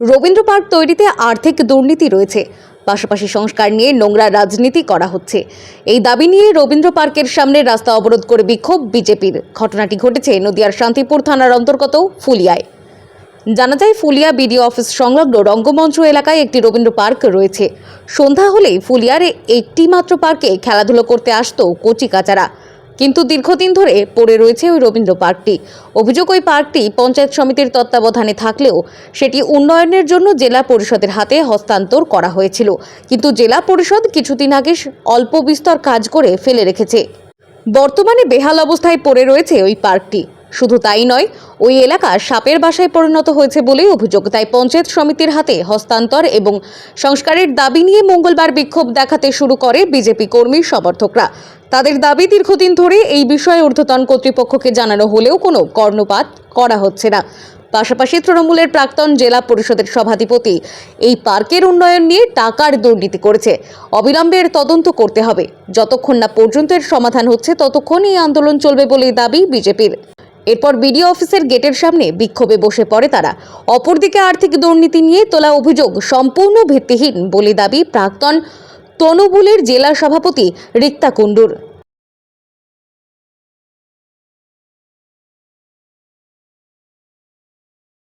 Rabindra park তৈরিতে আর্থিক দুর্নীতি রয়েছে। পাশাপাশি সংস্কার নিয়ে নোংরা রাজনীতি করা হচ্ছে। এই দাবি নিয়ে রবীন্দ্র পার্কের সামনে রাস্তা অবরোধ করে বিক্ষোভ বিজেপির। ঘটনাটি ঘটেছে নদিয়ার শান্তিপুর থানার অন্তর্গত ফুলিয়ায়। জানা যায়, ফুলিয়া বিডিও অফিস সংলগ্ন রঙ্গমঞ্চ এলাকায় একটি রবীন্দ্র পার্ক রয়েছে। সন্ধ্যা হলেই ফুলিয়ার একটি মাত্র পার্কে খেলাধুলো করতে আসতো কচি কাচারা। কিন্তু দীর্ঘদিন ধরে পড়ে রয়েছে ওই রবীন্দ্র পার্কটি। অভিযোগ, ওই পার্কটি পঞ্চায়েত সমিতির তত্ত্বাবধানে থাকলেও সেটি উন্নয়নের জন্য জেলা পরিষদের হাতে হস্তান্তর করা হয়েছিল। কিন্তু জেলা পরিষদ কিছুদিন আগে অল্প বিস্তর কাজ করে ফেলে রেখেছে। বর্তমানে বেহাল অবস্থায় পড়ে রয়েছে ওই পার্কটি। শুধু তাই নয়, ওই এলাকা সাপের বাসায় পরিণত হয়েছে বলেই অভিযোগ। তাই পঞ্চায়েত সমিতির হাতে হস্তান্তর এবং সংস্কারের দাবি নিয়ে মঙ্গলবার বিক্ষোভ দেখাতে শুরু করে বিজেপি কর্মী সমর্থকরা। তাদের দাবি দীর্ঘদিন ধরে এই বিষয়ে ঊর্ধ্বতন কর্তৃপক্ষকে জানানো হলেও কোনো কর্ণপাত করা হচ্ছে না। পাশাপাশি তৃণমূলের প্রাক্তন জেলা পরিষদের সভাধিপতি এই পার্কের উন্নয়ন নিয়ে টাকার দুর্নীতি করেছে। অবিলম্বে এর তদন্ত করতে হবে। যতক্ষণ না পর্যন্ত এর সমাধান হচ্ছে, ততক্ষণ এই আন্দোলন চলবে বলে দাবি বিজেপির। এরপর বিডিও অফিসের গেটের সামনে বিক্ষোভে বসে পড়ে তারা। অপরদিকে আর্থিক দুর্নীতি নিয়ে তোলা অভিযোগ সম্পূর্ণ ভিত্তিহীন বলে দাবি প্রাক্তন তনবুলের জেলা সভাপতি রিক্তা কুণ্ডুর।